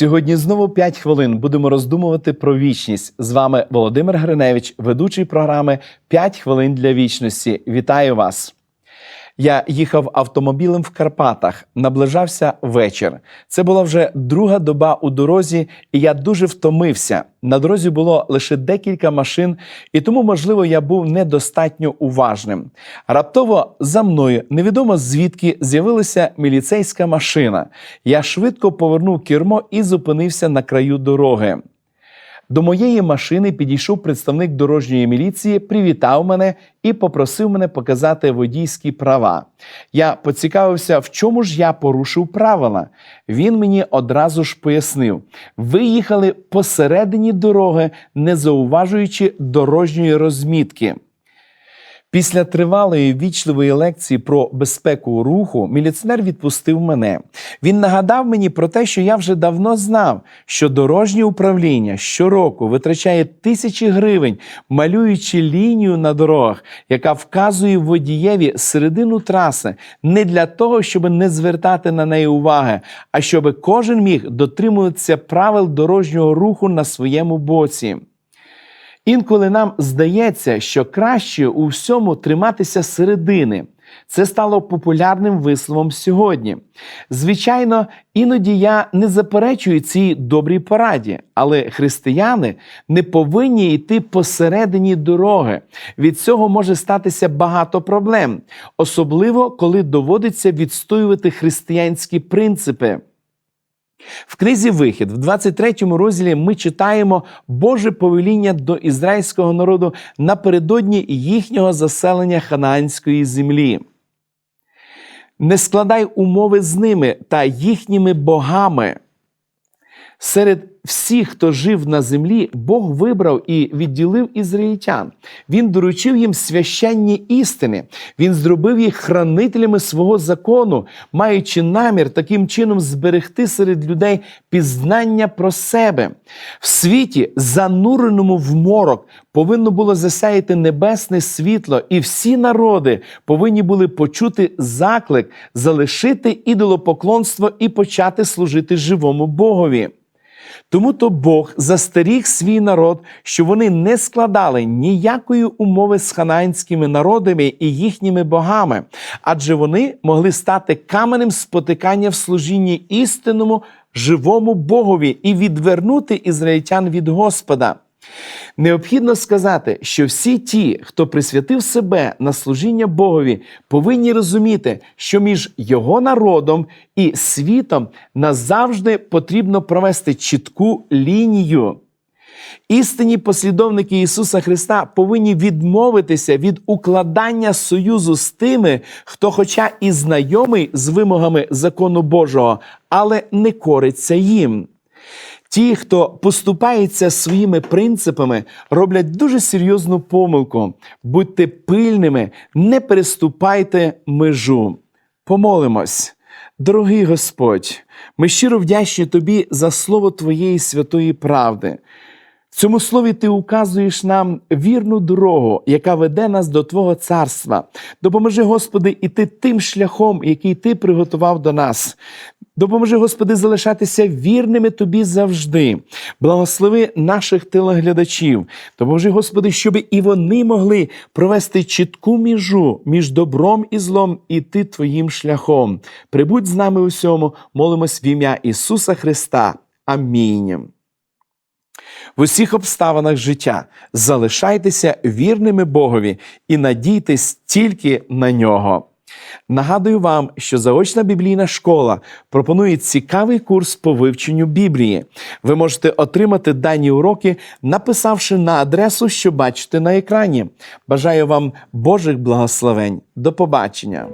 Сьогодні знову 5 хвилин будемо роздумувати про вічність. З вами Володимир Гриневич, ведучий програми «5 хвилин для вічності. Вітаю вас! Я їхав автомобілем в Карпатах, наближався вечір. Це була вже друга доба у дорозі, і я дуже втомився. На дорозі було лише декілька машин, і тому, можливо, я був недостатньо уважним. Раптово за мною невідомо звідки з'явилася міліцейська машина. Я швидко повернув кермо і зупинився на краю дороги. До моєї машини підійшов представник дорожньої міліції, привітав мене і попросив мене показати водійські права. Я поцікавився, в чому ж я порушив правила. Він мені одразу ж пояснив: ви їхали посередині дороги, не зауважуючи дорожньої розмітки. Після тривалої вічливої лекції про безпеку руху міліціонер відпустив мене. Він нагадав мені про те, що я вже давно знав, що дорожнє управління щороку витрачає тисячі гривень, малюючи лінію на дорогах, яка вказує водієві середину траси, не для того, щоб не звертати на неї уваги, а щоб кожен міг дотримуватися правил дорожнього руху на своєму боці. Інколи нам здається, що краще у всьому триматися середини. Це стало популярним висловом сьогодні. Звичайно, іноді я не заперечую цій добрій пораді, але християни не повинні йти посередині дороги. Від цього може статися багато проблем, особливо коли доводиться відстоювати християнські принципи. В книзі Вихід, в 23 розділі, ми читаємо Боже повеління до ізраїльського народу напередодні їхнього заселення ханаанської землі. Не складай умови з ними та їхніми богами. Серед всіх, хто жив на землі, Бог вибрав і відділив ізраїльтян. Він доручив їм священні істини. Він зробив їх хранителями свого закону, маючи намір таким чином зберегти серед людей пізнання про себе. В світі, зануреному в морок, повинно було засяяти небесне світло, і всі народи повинні були почути заклик, залишити ідолопоклонство і почати служити живому Богові. Тому то Бог застеріг свій народ, що вони не складали ніякої умови з ханаанськими народами і їхніми богами, адже вони могли стати каменем спотикання в служінні істинному живому Богові і відвернути ізраїльтян від Господа. Необхідно сказати, що всі ті, хто присвятив себе на служіння Богові, повинні розуміти, що між його народом і світом назавжди потрібно провести чітку лінію. Істинні послідовники Ісуса Христа повинні відмовитися від укладання союзу з тими, хто, хоча і знайомий з вимогами закону Божого, але не кориться їм. Ті, хто поступається своїми принципами, роблять дуже серйозну помилку. Будьте пильними, не переступайте межу. Помолимось. Дорогий Господь, ми щиро вдячні Тобі за слово Твоєї святої правди. В цьому слові ти указуєш нам вірну дорогу, яка веде нас до Твого царства. Допоможи, Господи, іти тим шляхом, який Ти приготував до нас. Допоможи, Господи, залишатися вірними Тобі завжди. Благослови наших телеглядачів. Допоможи, Господи, щоб і вони могли провести чітку міжу між добром і злом іти Твоїм шляхом. Прибудь з нами усьому, молимось в ім'я Ісуса Христа. Амінь. В усіх обставинах життя залишайтеся вірними Богові і надійтесь тільки на нього. Нагадую вам, що заочна біблійна школа пропонує цікавий курс по вивченню Біблії. Ви можете отримати дані уроки, написавши на адресу, що бачите на екрані. Бажаю вам Божих благословень. До побачення!